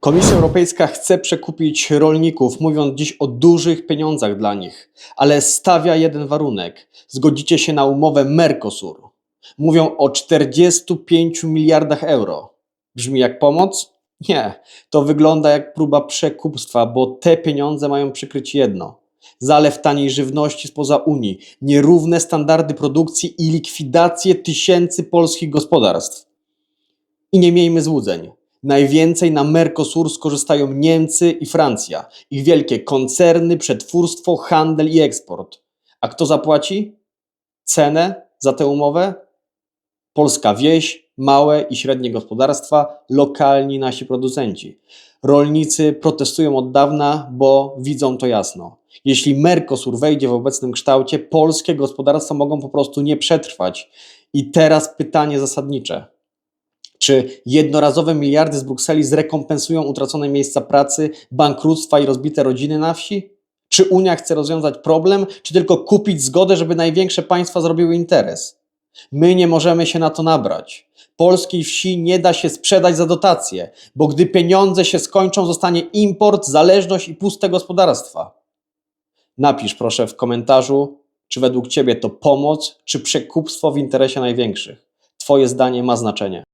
Komisja Europejska chce przekupić rolników, mówiąc dziś o dużych pieniądzach dla nich, ale stawia jeden warunek: zgodzicie się na umowę Mercosur. Mówią o 45 miliardach euro. Brzmi jak pomoc? Nie, to wygląda jak próba przekupstwa, bo te pieniądze mają przykryć jedno: zalew taniej żywności spoza Unii, nierówne standardy produkcji i likwidację tysięcy polskich gospodarstw. I nie miejmy złudzeń. Najwięcej na Mercosur skorzystają Niemcy i Francja, ich wielkie koncerny, przetwórstwo, handel i eksport. A kto zapłaci cenę za tę umowę? Polska wieś, małe i średnie gospodarstwa, lokalni nasi producenci. Rolnicy protestują od dawna, bo widzą to jasno. Jeśli Mercosur wejdzie w obecnym kształcie, polskie gospodarstwa mogą po prostu nie przetrwać. I teraz pytanie zasadnicze. Czy jednorazowe miliardy z Brukseli zrekompensują utracone miejsca pracy, bankructwa i rozbite rodziny na wsi? Czy Unia chce rozwiązać problem, czy tylko kupić zgodę, żeby największe państwa zrobiły interes? My nie możemy się na to nabrać. Polskiej wsi nie da się sprzedać za dotacje, bo gdy pieniądze się skończą, zostanie import, zależność i puste gospodarstwa. Napisz proszę w komentarzu, czy według Ciebie to pomoc, czy przekupstwo w interesie największych. Twoje zdanie ma znaczenie.